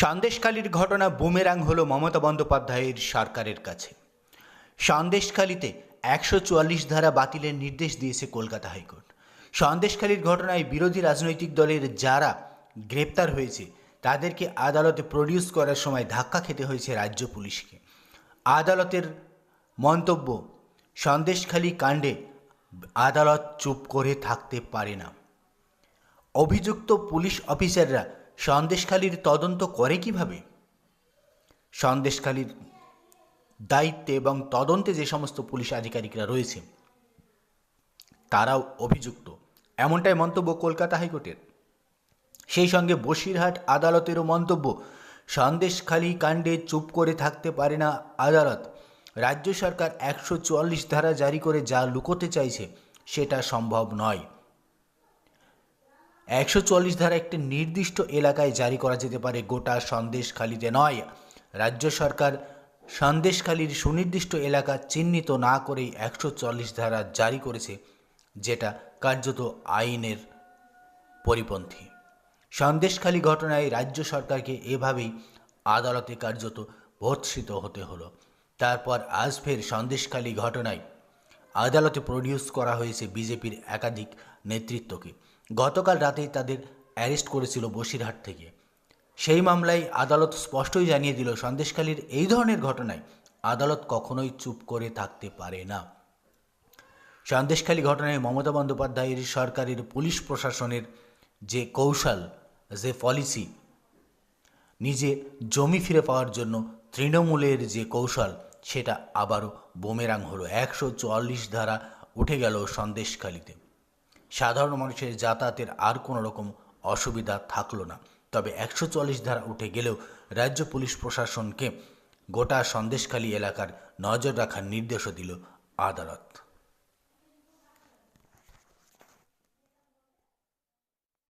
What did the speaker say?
সন্দেশখালীর ঘটনা বুমেরাং হলো মমতা বন্দ্যোপাধ্যায়ের সরকারের কাছে। সন্দেশখালীতে একশো চুয়াল্লিশ ধারা বাতিলের নির্দেশ দিয়েছে কলকাতা হাইকোর্ট। সন্দেশখালীর ঘটনায় বিরোধী রাজনৈতিক দলের যারা গ্রেপ্তার হয়েছে, তাদেরকে আদালতে প্রডিউস করার সময় ধাক্কা খেতে হয়েছে রাজ্য পুলিশকে। আদালতের মন্তব্য, সন্দেশখালী কাণ্ডে আদালত চুপ করে থাকতে পারে না। অভিযুক্ত পুলিশ অফিসাররা সন্দেশখালীর তদন্ত করে কীভাবে? সন্দেশখালীর দায়িত্বে এবং তদন্তে যে সমস্ত পুলিশ আধিকারিকরা রয়েছে, তারাও অভিযুক্ত। এমনটাই মন্তব্য কলকাতা হাইকোর্টের। সেই সঙ্গে বসিরহাট আদালতেরও মন্তব্য, সন্দেশখালী কাণ্ডে চুপ করে থাকতে পারে না আদালত। রাজ্য সরকার একশো চুয়াল্লিশ ধারা জারি করে যা লুকোতে চাইছে, সেটা সম্ভব নয়। একশো চল্লিশ ধারা একটি নির্দিষ্ট এলাকায় জারি করা যেতে পারে। গোটা সন্দেশখালিতে নয়। রাজ্য সরকার সন্দেশখালির সুনির্দিষ্ট এলাকা চিহ্নিত না করেই একশো চল্লিশ ধারা জারি করেছে, যেটা কার্যত আইনের পরিপন্থী। সন্দেশখালী ঘটনায় রাজ্য সরকারকে এভাবেই আদালতে কার্যত ভর্ৎসিত হতে হলো। তারপর আজ ফের সন্দেশখালী ঘটনায় আদালতে প্রডিউস করা হয়েছে বিজেপির একাধিক নেতৃত্বকে। গতকাল রাতেই তাদের অ্যারেস্ট করেছিল বসিরহাট থেকে। সেই মামলায় আদালত স্পষ্টই জানিয়ে দিল, সন্দেশখালীর এই ধরনের ঘটনায় আদালত কখনোই চুপ করে থাকতে পারে না। সন্দেশখালী ঘটনায় মমতা বন্দ্যোপাধ্যায়ের সরকারের পুলিশ প্রশাসনের যে কৌশল, যে পলিসি, নিজে জমি ফিরে পাওয়ার জন্য তৃণমূলের যে কৌশল, সেটা আবারও বোমেরাং হলো। একশো চুয়াল্লিশ ধারা উঠে গেল সন্দেশখালিতে। সাধারণ মানুষের যাতায়াতের আর কোনো রকম অসুবিধা থাকল না। তবে একশো চল্লিশ ধারা উঠে গেলেও রাজ্য পুলিশ প্রশাসনকে গোটা সন্দেশখালী এলাকার নজর রাখার নির্দেশও দিল আদালত।